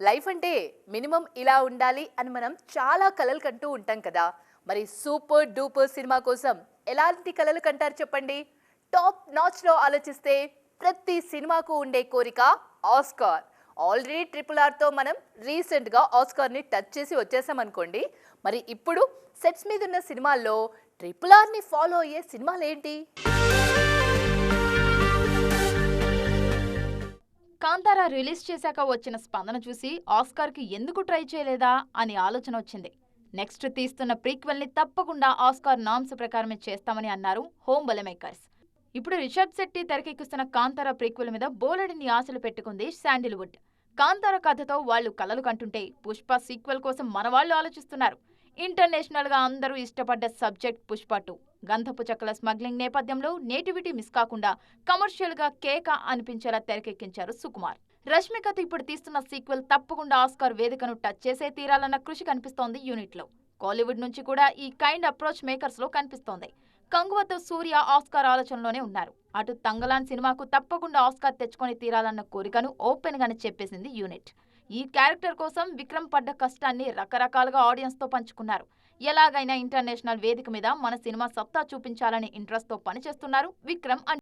Life అంటే minimum ఇలా ఉండాలి అని మనం చాలా కలలు కంటూ ఉంటాం కదా. మరి సూపర్ డూపర్ సినిమా కోసం ఎలాంటి కలలు కంటారు చెప్పండి? టాప్ నాచ్లో ఆలోచిస్తే ప్రతి సినిమాకు ఉండే కోరిక ఆస్కార్ ఆల్రెడీ ట్రిపుల్ ఆర్తో మనం రీసెంట్గా ఆస్కార్ని టచ్ చేసి వచ్చేసామనుకోండి మరి ఇప్పుడు సెట్స్ మీద ఉన్న సినిమాల్లో ట్రిపుల్ ఆర్ని ఫాలో అయ్యే సినిమాలు ఏంటి కాంతారా రిలీజ్ చేశాక వచ్చిన స్పందన చూసి ఆస్కార్కి ఎందుకు ట్రై చేయలేదా అని ఆలోచన వచ్చింది. నెక్స్ట్ తీస్తున్న ప్రీక్వెల్ని తప్పకుండా ఆస్కార్ నామ్స్ ప్రకారమే చేస్తామని అన్నారు హోమ్ బలమేకర్స్. ఇప్పుడు రిషబ్ శెట్టి తెరకెక్కిస్తున్న కాంతారా ప్రీక్వెల్ మీద బోలెడిని ఆశలు పెట్టుకుంది శాండిల్వుడ్. కాంతార కథతో వాళ్ళు కలలు కంటుంటే పుష్ప సీక్వెల్ కోసం మనవాళ్ళు ఆలోచిస్తున్నారు. ఇంటర్నేషనల్గా అందరూ ఇష్టపడ్డ సబ్జెక్ట్ పుష్ప టూ. గంధపు చెక్కల స్మగ్లింగ్ నేపథ్యంలో నేటివిటీ మిస్ కాకుండా కమర్షియల్గా కేక అనిపించేలా తెరకెక్కించారు సుకుమార్. రష్మికతో ఇప్పుడు తీస్తున్న సీక్వెల్ తప్పకుండా ఆస్కార్ వేదికను టచ్ చేసే తీరాలన్న కృషి కనిపిస్తోంది యూనిట్లో కాలీవుడ్ నుంచి కూడా ఈ కైండ్ అప్రోచ్ మేకర్స్లో కనిపిస్తోంది. కంగువతో సూర్య ఆస్కార్ ఆలోచనలోనే ఉన్నారు. అటు తంగలాన్ సినిమాకు తప్పకుండా ఆస్కార్ తెచ్చుకొని తీరాలన్న కోరికను ఓపెన్ గానే చెప్పేసింది యూనిట్. ఈ క్యారెక్టర్ కోసం విక్రమ్ పడ్డ కష్టాన్ని రకరకాలుగా ఆడియన్స్తో పంచుకున్నారు. ఎలాగైనా ఇంటర్నేషనల్ వేదిక మీద మన సినిమా సత్తా చూపించాలనే ఇంట్రెస్ట్తో పనిచేస్తున్నారు విక్రమ్ అండ్